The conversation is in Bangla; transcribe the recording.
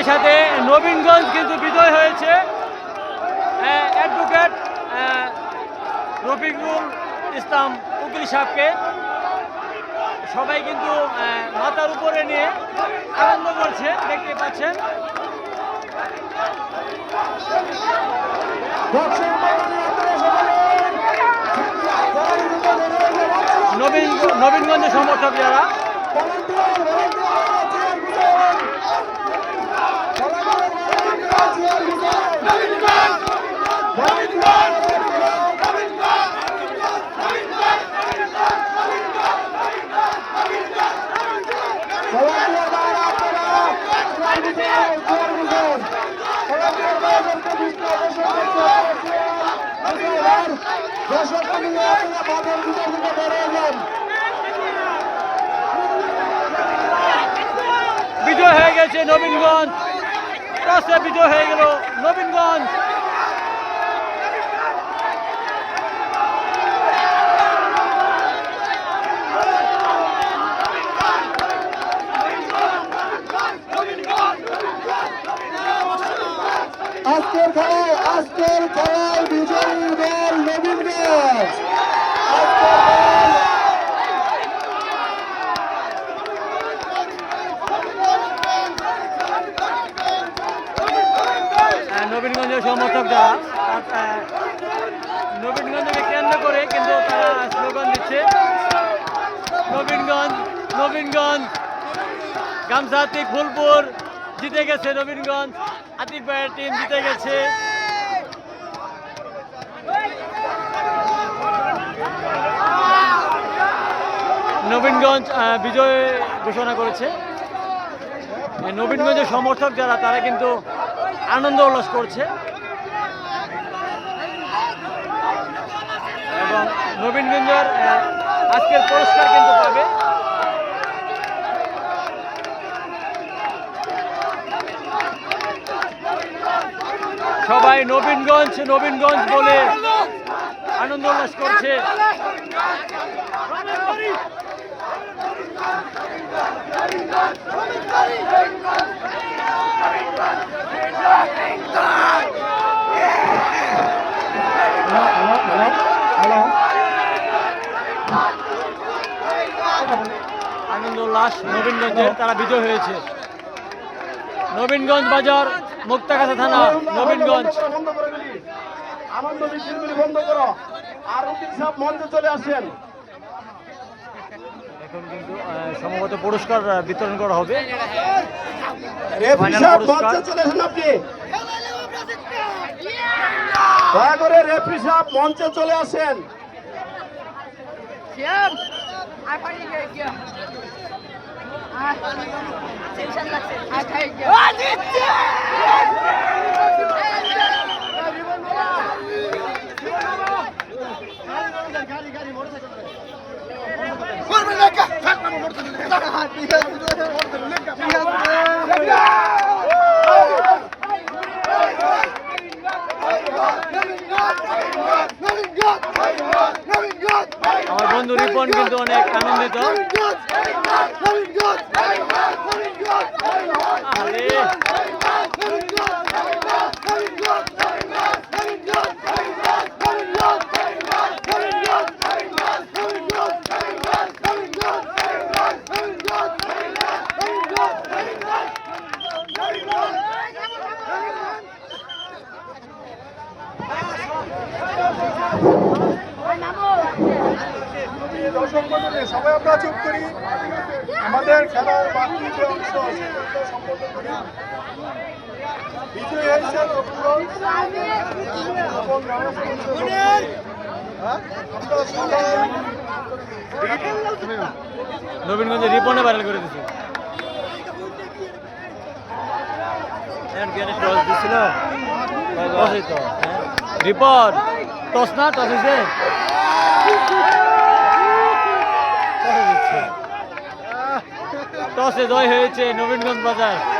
সেই সাথে নবীনগঞ্জ কিন্তু বিজয় হয়েছে। অ্যাডভোকেট রফিকুল ইসলাম উকিল সাহেবকে। সবাই কিন্তু মাথার উপরে নিয়ে আনন্দ করছে, দেখতে পাচ্ছেন। নবীন নবীনগঞ্জের সমর্থক যারা। বিজয় হয়ে গেছে নবীনগঞ্জ। টসে বিজয় হয়ে গেল নবীনগঞ্জ আজকের খেলায় আজকের খেলায় বিজয়ী দল নবীনগঞ্জ আজকের খেলায় আহ, নবীনগঞ্জের সমর্থক যারা নবীনগঞ্জকে কেন্দ্র করে কিন্তু তারা স্লোগান দিচ্ছে। নবীনগঞ্জ নবীনগঞ্জ গামছাতি ফুলপুর জিতে গেছে নবীনগঞ্জ আতিক ভাইয়ের টিম জিতে গেছে। নবীনগঞ্জ বিজয় ঘোষণা করেছে। নবীনগঞ্জের সমর্থক যারা, তারা কিন্তু আনন্দ উল্লাস করছে। এবং নবীনগঞ্জের আজকের পুরস্কার কিন্তু পাবে। সবাই নবীনগঞ্জ নবীনগঞ্জ বলে আনন্দ উল্লাস করছে। নবীনগঞ্জের তারা বিজয় হয়েছে। নবীনগঞ্জ বাজার, মুক্তাগাছা থানা, নবীনগঞ্জ। আনন্দ বন্ধ করো আর সাহেব মঞ্চে চলে আসেন সম্ভবত পুরস্কার বিতরণ করা হবে। রেফরি সাহেব মঞ্চে চলে আসেন আপনি। দয়া করে রেফরি সাহেব মঞ্চে চলে আসেন। Siap. Apa ni রিপন কিন্তু অনেক আনন্দিত। আরে মন্ডলী সবাই আমরা চুপ করি। আমাদের খেলার বাকি যে অংশ সম্পন্ন করি। বিজয়ী হয়েছে। হ্যাঁ? নবীনগঞ্জে রিপনে ভাইরাল করে দিছিল। তো রিপন টস না টস হয়েছে টসে জয় হয়েছে নবীনগঞ্জ বাজার।